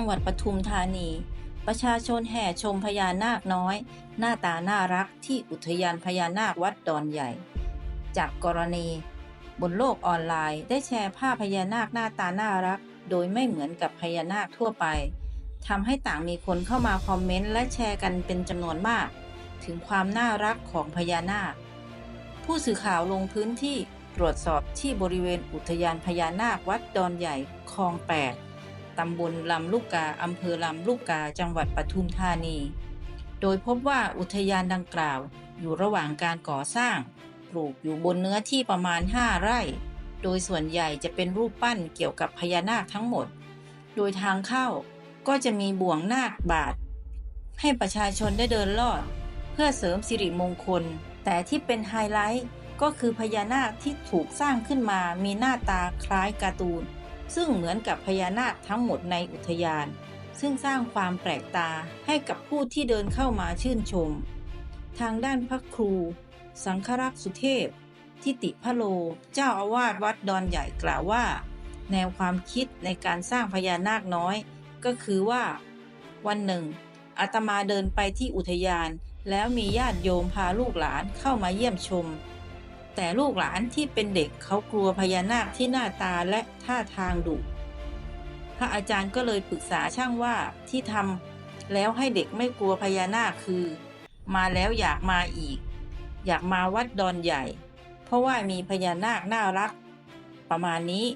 จังหวัดปทุมธานี ประชาชนแห่ชมพญานาคน้อย หน้าตาน่ารักที่อุทยานพญานาควัดดอนใหญ่ จากกรณี บนโลกออนไลน์ได้แชร์ภาพพญานาคหน้าตาน่ารัก โดยไม่เหมือนกับพญานาคทั่วไปทำให้ต่างมีคนเข้ามาคอมเมนต์และแชร์กันเป็นจำนวนมาก ถึงความน่ารักของพญานาค ผู้สื่อข่าวลงพื้นที่ตรวจสอบที่บริเวณอุทยานพญานาควัดดอนใหญ่คลองแปด ตำบลลำลูกกาอำเภอลำลูกกาจังหวัดปทุมธานี โดยพบว่าอุทยานดังกล่าวอยู่ระหว่างการก่อสร้าง ปลูกอยู่บนเนื้อที่ประมาณ 5 ไร่ โดยส่วนใหญ่จะเป็นรูปปั้นเกี่ยวกับพญานาคทั้งหมด โดยทางเข้าก็จะมีบ่วงนาคบาท ให้ประชาชนได้เดินลอด เพื่อเสริมสิริมงคล แต่ที่เป็นไฮไลท์ก็คือพญานาคที่ถูกสร้างขึ้นมามีหน้าตาคล้ายการ์ตูน ซึ่งเหมือนกับพญานาคทั้งหมดในอุทยาน ซึ่งสร้างความแปลกตาให้กับผู้ที่เดินเข้ามาชื่นชม ทางด้านพระครู สังฆรักษ์สุเทพ ทิติพะโล เจ้าอาวาสวัดดอนใหญ่กล่าวว่า แนวความคิดในการสร้างพญานาคน้อย ก็คือว่า วันหนึ่งอาตมาเดินไปที่อุทยาน แล้วมีญาติโยมพาลูกหลานเข้ามาเยี่ยมชม แต่ลูกหลานที่เป็นเด็กเขากลัวพญานาคที่หน้าตาและท่าทางดุ พระอาจารย์ก็เลยปรึกษาช่างว่าที่ทำแล้วให้เด็กไม่กลัวพญานาคคือ มาแล้วอยากมาอีก อยากมาวัดดอนใหญ่ เพราะว่ามีพญานาคน่ารัก ประมาณนี้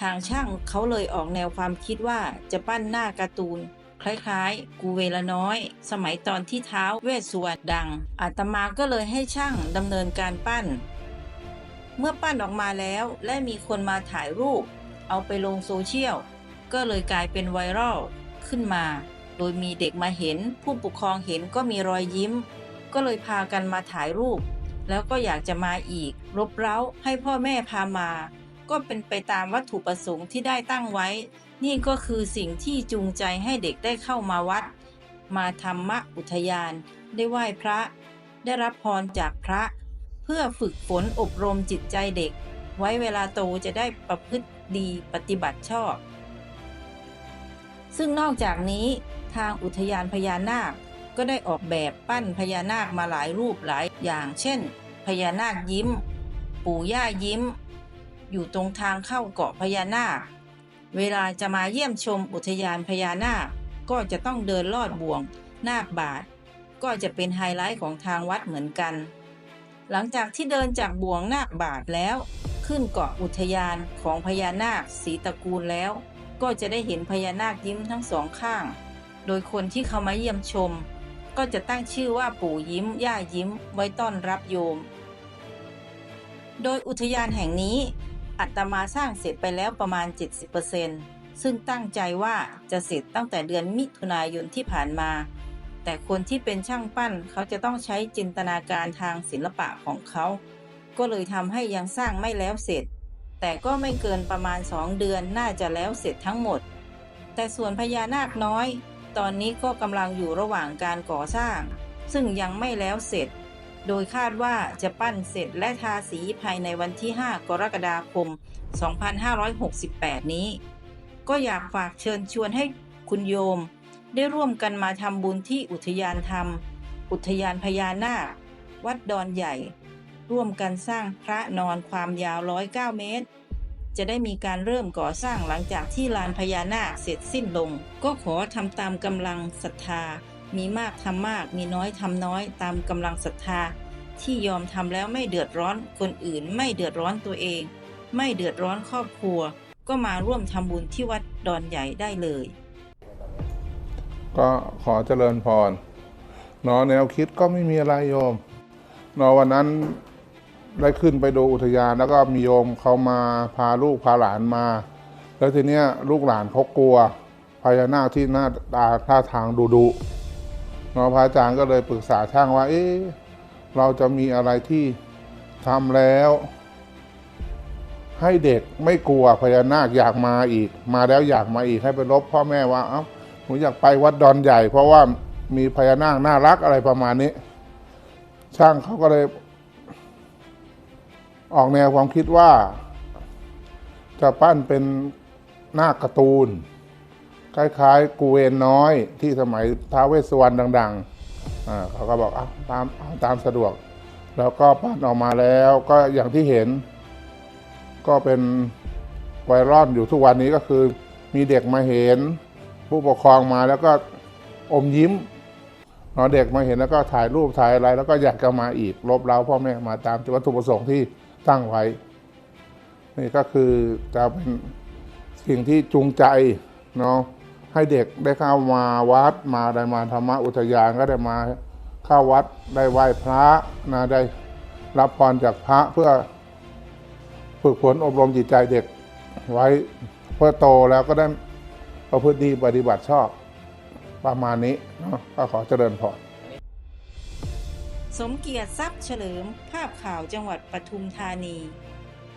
ทางช่างเขาเลยออกแนวความคิดว่าจะปั้นหน้าการ์ตูน คล้ายๆ กูเวลน้อย สมัยตอนที่เท้าเวสสวรรณดังอาตมาก็เลยให้ช่างดำเนินการปั้น เมื่อปั้นออกมาแล้วและมีคนมาถ่ายรูป เอาไปลงโซเชียล ก็เลยกลายเป็นไวรัลขึ้นมา โดยมีเด็กมาเห็น ผู้ปกครองเห็นก็มีรอยยิ้ม ก็เลยพากันมาถ่ายรูป แล้วก็อยากจะมาอีก รบเร้าให้พ่อแม่พามา ก็เป็นไปตามวัตถุประสงค์ที่ได้ตั้งไว้ นี่ก็คือสิ่งที่จูงใจให้เด็กได้เข้ามาวัด มาธรรมอุทยาน ได้ไหว้พระ ได้รับพรจากพระ พื่อฝึกฝนอบรมจิตใจเด็ก ไว้เวลาโตจะได้ประพฤติดีปฏิบัติชอบ ซึ่งนอกจากนี้ทางอุทยานพญานาคก็ได้ออกแบบปั้นพญานาคมาหลายรูปหลายอย่าง เช่น พญานาคยิ้ม ปู่ย่ายิ้ม อยู่ตรงทางเข้าเกาะพญานาค เวลาจะมาเยี่ยมชมอุทยานพญานาคก็จะต้องเดินลอดบ่วงนาคบาท ก็จะเป็นไฮไลท์ของทางวัดเหมือนกัน หลังจากที่เดินจากบ่วงนาคบาทแล้ว ขึ้นเกาะอุทยานของพญานาคสีตระกูลแล้ว ก็จะได้เห็นพญานาคยิ้มทั้งสองข้าง โดยคนที่เข้ามาเยี่ยมชม ก็จะตั้งชื่อว่าปู่ยิ้ม ย่ายิ้ม ไว้ต้อนรับโยม โดยอุทยานแห่งนี้ อัตมาสร้างเสร็จไปแล้วประมาณ 70%ซึ่งตั้งใจว่าจะเสร็จตั้งแต่เดือนมิถุนายนที่ผ่านมา แต่คนที่เป็นช่างปั้นเขาจะต้องใช้จินตนาการทางศิลปะของเขา ก็เลยทำให้ยังสร้างไม่แล้วเสร็จ แต่ก็ไม่เกินประมาณ 2 เดือนน่าจะแล้วเสร็จทั้งหมด แต่ส่วนพญานาคน้อย ตอนนี้ก็กำลังอยู่ระหว่างการก่อสร้าง ซึ่งยังไม่แล้วเสร็จ โดยคาดว่าจะปั้นเสร็จและทาสีภายในวันที่ 5 กรกฎาคม 2568 นี้ ก็อยากฝากเชิญชวนให้คุณโยม ได้ร่วมกันมาทำบุญที่อุทยานธรรม อุทยานพญานาค วัดดอนใหญ่ ร่วมกันสร้างพระนอนความยาว 109 เมตร จะได้มีการเริ่มก่อสร้างหลังจากที่ลานพญานาคเสร็จสิ้นลง ก็ขอทำตามกำลังศรัทธา มีมากทำมาก มีน้อยทำน้อย ตามกำลังศรัทธา ที่ยอมทำแล้วไม่เดือดร้อนคนอื่น ไม่เดือดร้อนตัวเอง ไม่เดือดร้อนครอบครัว ก็มาร่วมทำบุญที่วัดดอนใหญ่ได้เลย ก็ขอเจริญพรเนอแนวคิดก็ไม่มีอะไรโยมเนอวันนั้นได้ขึ้นไปดูอุทยานแล้วก็มีโยมเขามาพาลูกพาหลานมา แล้วทีเนี้ยลูกหลานเขากลัวพญานาคที่หน้าตาท่าทางดุดุเนอพระอาจารย์ก็เลยปรึกษาช่างว่า เอ๊ะเราจะมีอะไรที่ทำแล้ว ให้เด็กไม่กลัวพญานาคอยากมาอีก มาแล้วอยากมาอีกให้ไปรบพ่อแม่ว่าเอ้า หนูอยากไปวัดดอนใหญ่ เพราะว่ามีพญานาคน่ารักอะไรประมาณนี้ ช่างเขาก็เลย ออกแนวความคิดว่า จะปั้นเป็นนาคการ์ตูน คล้ายๆกูเวนน้อยที่สมัยท้าวเวสสวรรณดังๆเขาก็บอกอตามตามสะดวก แล้วก็ปั้นออกมาแล้วก็อย่างที่เห็น ก็เป็นไวรัลอยู่ทุกวันนี้ก็คือมีเด็กมาเห็น ผู้ปกครองมาแล้วก็อมยิ้มเนาะเด็กมาเห็นแล้วก็ถ่ายรูปถ่ายอะไร แล้วก็อยากจะมาอีกลบเล้าพ่อแม่มาตามวัตถุประสงค์ที่ตั้งไว้ นี่ก็คือจะเป็นสิ่งที่จูงใจเนาะให้เด็กได้เข้ามาวัดมาได้มาธรรมอุทยานก็ได้มาเข้าวัดได้ไหว้พระนะได้รับพรจากพระเพื่อฝึกฝนอบรมจิตใจเด็กไว้เพื่อโตแล้วก็ได้ ประพฤติดีปฏิบัติชอบ ประมาณนี้เนาะก็ขอเจริญพรสมเกียรติทรัพย์เฉลิม ภาพข่าวจังหวัดปทุมธานี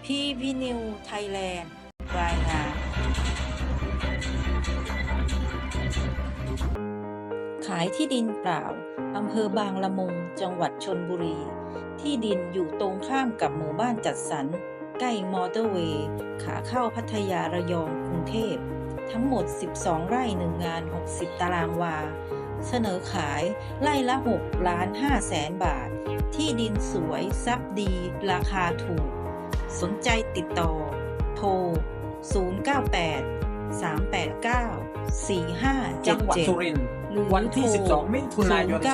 พีพีนิวไทยแลนด์รายงานขายที่ดินเปล่า อำเภอบางละมุง จังหวัดชนบุรี ที่ดินอยู่ตรงข้ามกับหมู่บ้านจัดสรร ใกล้มอเตอร์เวย์ ขาเข้าพัทยาระยองกรุงเทพ ทั้งหมด 12 ไร่หนึ่งงาน 60 ตารางวา เสนอขายไร่ละ 6 ล้าน5แสนบาท ที่ดินสวยซับดี ราคาถูก สนใจติดต่อ โทร 098 389 4577 จังหวัดสุรินทร์หรือวันที่โทร12 มิถุนายน 2568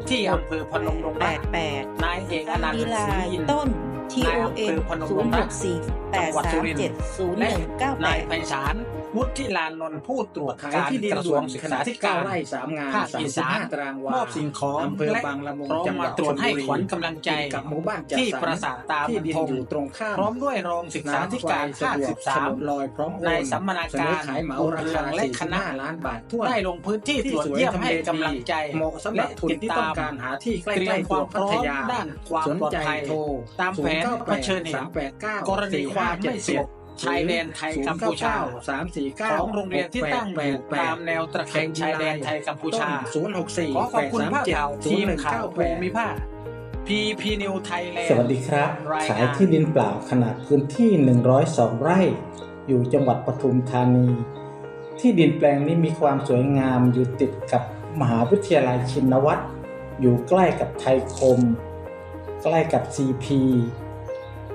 349ที่อำเภอพนมดงรัก88นายเอกอนันลีต์ลาศรียินต้น T O N 0 6 4 8 3 7 0 1 9 8นาย9ไพศาล วุฒิลานนท์ผู้ตรวจขายการที่ดินกระทด่รววงนศึกขษานาดธิที่การ9ไร่3งานภาคอีสาน35ตารางวามอบสิ่งของอำเภอและบางละมุงพร้อมจังหวัมาดตรวจให้ชลบุรีขวัญกำลังใจกับหมู่บ้านจัดที่สรรปราสาทตาบที่รรดินทมอยู่ตรงข้ามพร้อมด้วยรองศึกษาธิการน้ำไฟภาคสะดวกฉลดลอยพร้อมโอนนายสัมมนาเสการนอขายเหมาราคาและคณะ45ล้านบาททั่วนได้ลงพื้นที่ที่ตรวจสวยเยี่ยมทำให้เลกำลังใจเหมาะสำหรับทุนที่ต้องการหาที่ใกเตรียล้มๆคตัววามพพัร้อทมยาด้านความสนปลอดใจภัยโทรตามแผนเผชิญเหตุ389กรณีความไม่สงบ ชายแดนไทยกัมพูชา349ของโรงเรียนที่ตั้งอยู่ตามแนวตระเข็บชายแดนไทยกัมพูชา064ขอขอบคุณภาพข่าวทีมข่าวภูมิ837ภาคพีพีนิวไทยแลนด์สวัสดีครับรายงานขายที่ดินเปล่าขนาดพื้นที่ 102 ไร่ อยู่จังหวัดปทุมธานี ที่ดินแปลงนี้มีความสวยงามอยู่ติดกับมหาวิทยาลัยชินวัตรอยู่ใกล้กับไทยคม ใกล้กับ CP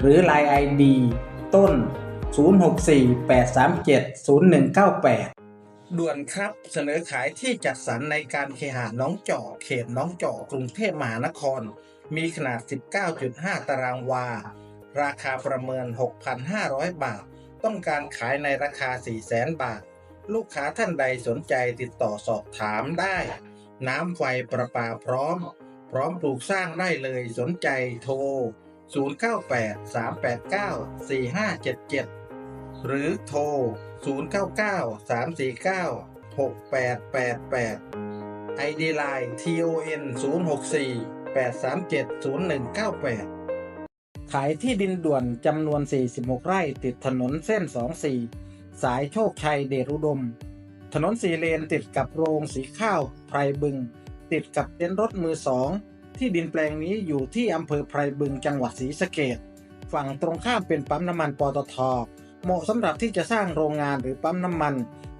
หรือ Line ID ต้น 064 837 0198 ด่วนครับเสนอขายที่จัดสรรในการเคหะน้องจอกเขตน้องจอกกรุงเทพมหานคร มีขนาด 19.5 ตารางวา ราคาประเมิน 6,500 บาท ต้องการขายในราคา 400,000 บาท ลูกค้าท่านใดสนใจติดต่อสอบถามได้ น้ำไฟประปาพร้อม พร้อมปลูกสร้างได้เลยสนใจโทร 098 389 4577 หรือโทร 099 349 6888 ID Line TON 064 837 0198 ขายที่ดินด่วนจำนวน 46 ไร่ติดถนนเส้น 24 สายโชคชัยเดชอุดม ถนนสีเลนติดกับโรงสีข้าวไพรบึง ติดกับเต็นท์รถมือสอง ที่ดินแปลงนี้อยู่ที่อำเภอไพรบึงจังหวัดศรีสะเกดฝั่งตรงข้ามเป็นปั๊มน้ำมันปตท เหมาะสำหรับที่จะสร้างโรงงานหรือปั๊มน้ำมัน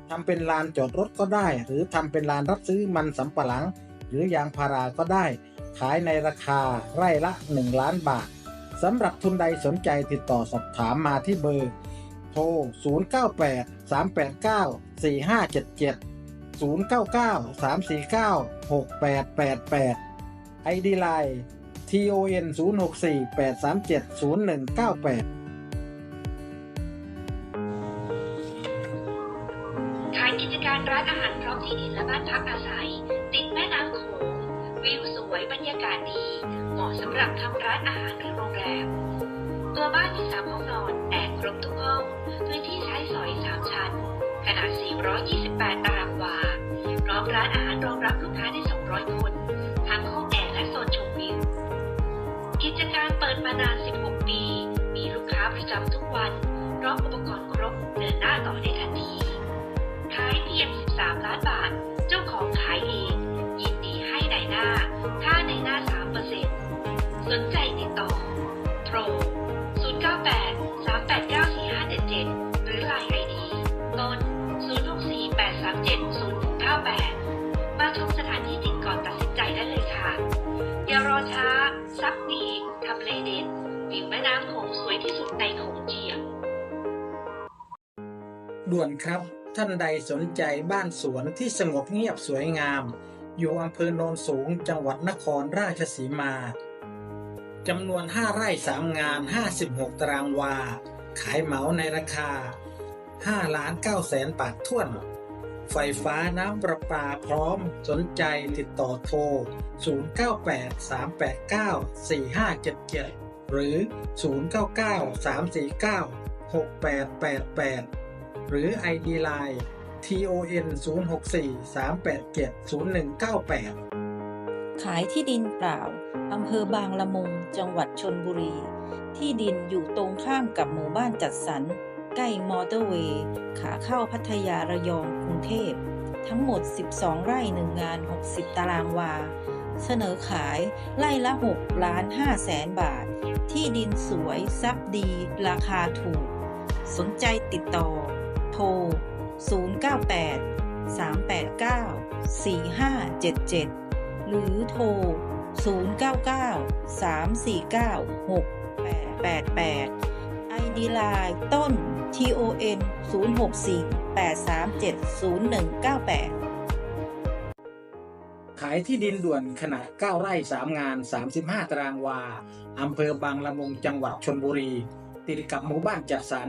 ทำเป็นลานจอดรถก็ได้ หรือทำเป็นลานรับซื้อมันสำปะหลัง หรือยางพาราก็ได้ ขายในราคาไร่ละ 1 ล้านบาทสำหรับทุนใดสนใจติดต่อสอบถามมาที่เบอร์ โทร 098 389 4577 099 349 6888 ID Line TON 064 837 0198 ขายกิจการร้านอาหารพร้อมที่ดินและบ้านพักอาศัย ติดแม่น้ำโขงวิวสวยบรรยากาศดี เหมาะสำหรับทำร้านอาหารหรือโรงแรม ตัวบ้านมีสามห้องนอนแอร์ครบทุกห้อง พื้นที่ใช้สอยสามชั้น ขนาด 428 ตารางวา พร้อมร้านอาหารรองรับลูกค้าได้ 200 คนทั้งห้อง จการเปิดมานาน 16 ปี มีลูกค้าประจำทุกวันพราะอุปกรณ์ครบเดินหน้าต่อได้ทันที ขายเพียง 13 ล้านบาท เจ้าของขายเอง ด่วนครับ ท่านใดสนใจบ้านสวนที่สงบเงียบสวยงาม อยู่อำเภอโนนสูงจังหวัดนครราชสีมาจำนวน 5 ไร่ 3 งาน 56 ตารางวา ขายเหมาในราคา 5 ล้าน9แสนบาทท่วน ไฟฟ้าน้ำประปาพร้อมสนใจติดต่อโทร 098 389 4577 หรือ 099 349 6888 หรือ ID Line TON 064 387 0198 ขายที่ดินเปล่า อำเภอบางละมุง จังหวัดชนบุรี ที่ดินอยู่ตรงข้ามกับหมู่บ้านจัดสรร ใกล้มอเตอร์เวย์ ขาเข้าพัทยาระยองกรุงเทพ ทั้งหมด 12 ไร่หนึ่งงาน 60 ตารางวา เสนอขายไร่ละ 6 ล้าน5แสนบาท ที่ดินสวยซับดี ราคาถูก สนใจติดต่อ โทร 098 389 4577 หรือโทร 099 349 6888 ID Line ต้น TON 064 837 0198ขายที่ดินด่วนขนาด 9 ไร่ 3 งาน 35 ตารางวา อำเภอบางละมุง จังหวัดชนบุรี ติดกับหมู่บ้านจัดสรร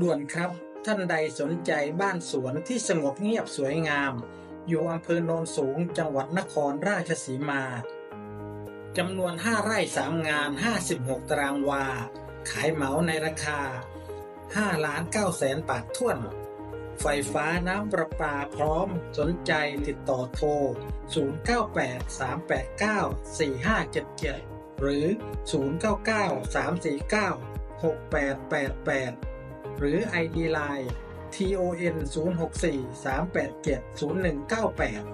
ด่วนครับ ท่านใดสนใจบ้านสวนที่สงบเงียบสวยงาม อยู่อำเภอโนนสูงจังหวัดนครราชสีมาจำนวน 5 ไร่ 3 งาน 56 ตารางวา ขายเหมาในราคา 5 ล้าน9แสนบาทท้วน ไฟฟ้าน้ำประปาพร้อมสนใจติดต่อโทร 098 389 4577 หรือ 099 349 6888 หรือ ID Line TON 064 387 0198